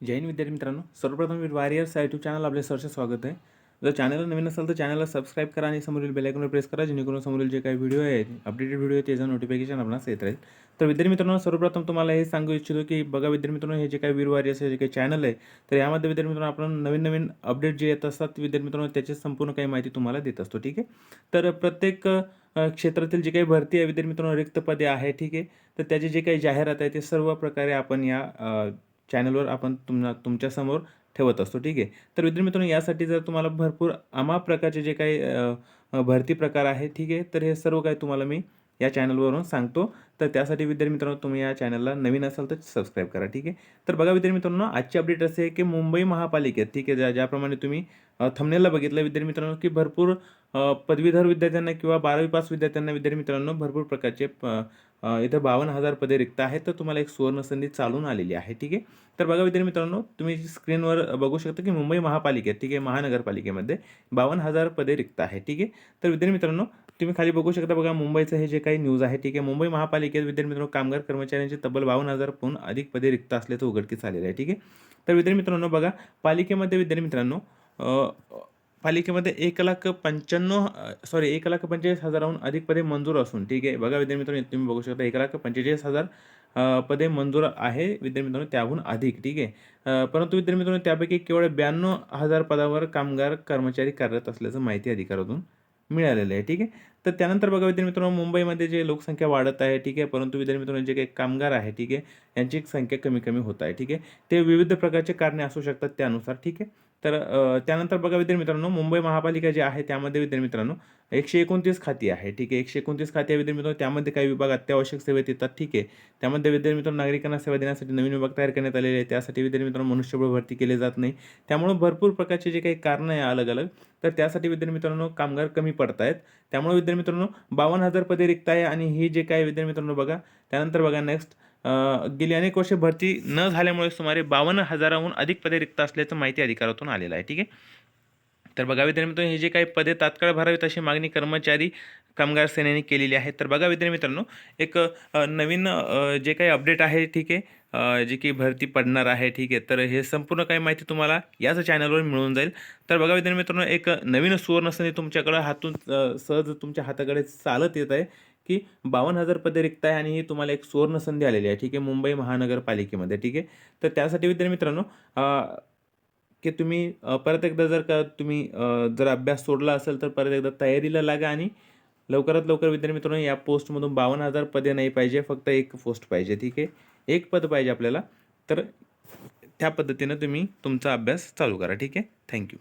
जय हिंद विद्यार्थी मित्रांनो. सर्वप्रथम वारियर्स यूट्यूब चॅनल आपले सरचे स्वागत आहे. जर चॅनलला नवीन असेल तर चॅनलला सबस्क्राईब करा आणि समोरील बेलायकॉनवर प्रेस करा जेणेकरून समोरील जे काही व्हिडिओ आहेत अपडेटेड व्हिडिओ आहे त्याचं नोटिफिकेशन आपणास येत राहील. तर विद्यार्थी मित्रांनो सर्वप्रथम तुम्हाला हे सांगू इच्छितो की बघा विद्यार्थी मित्रांनो हे जे काही वीर वारियर्स हे जे काही चॅनल आहे तर यामध्ये विद्यार्थी मित्रांनो आपण नवीन नवीन अपडेट जे येत असतात विद्यार्थी मित्रांनो त्याची संपूर्ण काही माहिती तुम्हाला देत असतो ठीक आहे? तर प्रत्येक क्षेत्रातील जी काही भरती आहे विद्यार्थी मित्रांनो रिक्त पदे आहे ठीक आहे? तर त्याचे जे काही जाहिरात आहे ते सर्व प्रकारे आपण या चॅनलवर आपण तुमना तुमच्यासमोर ठेवत असतो ठीक आहे? तर विद्यार्थी मित्रांनो यासाठी जर तुम्हाला भरपूर अमाप प्रकारचे जे काही भरती प्रकार आहे ठीक आहे? तर हे सर्व काही तुम्हाला मी या चॅनलवरून सांगतो. तर त्यासाठी विद्यार्थी मित्रांनो तुम्ही या चॅनलला नवीन असाल तर सबस्क्राईब करा ठीक आहे? तर बघा विद्यार्थी मित्रांनो आजची अपडेट असे आहे की मुंबई महापालिकेत ठीक आहे ज्या ज्याप्रमाणे तुम्ही थमनेला बघितलं विद्यार्थी मित्रांनो की भरपूर पदवीधर विद्यार्थ्यांना किंवा बारावी पास विद्यार्थ्यांना विद्यार्थी मित्रांनो भरपूर प्रकारचे इथं बावन्न हजार पदे रिक्त आहेत. तर तुम्हाला एक सुवर्णसंधी चालून आलेली आहे ठीक आहे? तर बघा विद्यार्थी मित्रांनो तुम्ही स्क्रीनवर बघू शकता की मुंबई महापालिकेत ठीक आहे महानगरपालिकेमध्ये बावन्न हजार पदे रिक्त आहे ठीक आहे? तर विद्यार्थी मित्रांनो तुम्ही खाली बघू शकता बघा मुंबईचं हे जे काही न्यूज आहे ठीक आहे. मुंबई महापालिकेत विद्यार्थी मित्रांनो कामगार कर्मचाऱ्यांचे तब्बल बावन्न हजारहून अधिक पदे रिक्त असल्याचं उघडकीस आलेलं आहे ठीक आहे. तर विद्यार्थी मित्रांनो बघा पालिकेमध्ये विद्यार्थी मित्रांनो पालिकेमध्ये एक लाख पंच्याण्णव सॉरी एक लाख पंचेचाळीस हजाराहून अधिक पदे मंजूर असून ठीक आहे. बघा विद्यार्थी मित्रांनो तुम्ही बघू शकता एक लाख पंचेचाळीस हजार पदे मंजूर आहे विद्यार्थी मित्रांनो त्याहून अधिक ठीक आहे. परंतु विद्यार्थी मित्रांनो त्यापैकी केवळ ब्याण्णव हजार पदावर कामगार कर्मचारी कार्यरत असल्याचं माहिती अधिकारातून मिळालेलं आहे ठीक आहे? तर त्यानंतर बघा विद्यार्थी मित्रांनो मुंबईमध्ये जे लोकसंख्या वाढत आहे ठीक आहे? परंतु विद्यार्थी मित्रांनो जे काही कामगार आहे ठीक आहे? यांची संख्या कमी कमी होत आहे ठीक आहे? ते विविध प्रकारचे कारणे असू शकतात त्यानुसार ठीक आहे? तर त्यानंतर बघा विद्यार्थी मित्रांनो मुंबई महापालिका जी आहे त्यामध्ये विद्यार्थी मित्रांनो एकशे एकोणतीस खाती आहे. ठीक आहे एकशे एकोणतीस खाती आहे मित्रांनो त्यामध्ये काही विभाग अत्यावश्यक सेवेत येतात ठीक आहे त्यामध्ये विद्यार्थी मित्रांनो नागरिकांना सेवा देण्यासाठी नवीन विभाग तयार करण्यात आलेले आहे त्यासाठी विद्यार्थी मित्रांनो मनुष्यबळ भरती केले जात नाही. त्यामुळे भरपूर प्रकारचे जे काही कारणं आहे अलग अलग तर त्यासाठी विद्यार्थी मित्रांनो कामगार कमी पडत आहेत त्यामुळे विद्यार्थी मित्रांनो बावन्न हजार पदे रिक्त आहे आणि ही जे काही विद्यार्थी मित्रांनो बघा त्यानंतर बघा नेक्स्ट गेली अनेक वर्षे भरती न झाल्यामुळे सुमारे बावन्न हजाराहून अधिक पदे रिक्त असल्याचं माहिती अधिकारातून आलेलं आहे. ठीक आहे? तर बघा विद्यार्थी मित्रांनो हे जे काही पदे तात्काळ भरावीत अशी मागणी कर्मचारी कामगार सेनेने केलेली आहे. तर बघा विद्यार्थी मित्रांनो एक नवीन जे काही अपडेट आहे ठीक आहे जे जी की भरती पडणार आहे ठीक आहे तर हे संपूर्ण काही माहिती तुम्हाला याच चॅनलवर मिळून जाईल. तर बघा विद्यार्थी मित्रांनो एक नवीन सुवर्ण संधी तुमच्याकडं हातून सहज तुमच्या हाताकडे चालत येत आहे. की बावन्न हजार पदे रिक्त आहे आणि ही तुम्हाला एक सुवर्ण संधी आलेली आहे. ठीक आहे मुंबई महानगरपालिकेमध्ये. ठीक आहे? तर त्यासाठी विद्यार्थी मित्रांनो की तुम्ही परत एकदा जर का तुम्ही जर अभ्यास सोडला असेल तर परत एकदा तयारीला लागा आणि लवकरात लवकर विद्यार्थी मित्रांनो या पोस्टमधून बावन्न हजार पदे नाही पाहिजे फक्त एक पोस्ट पाहिजे. ठीक आहे? एक पद पाहिजे आपल्याला. तर त्या पद्धतीनं तुम्ही तुमचा अभ्यास चालू करा. ठीक आहे? थँक्यू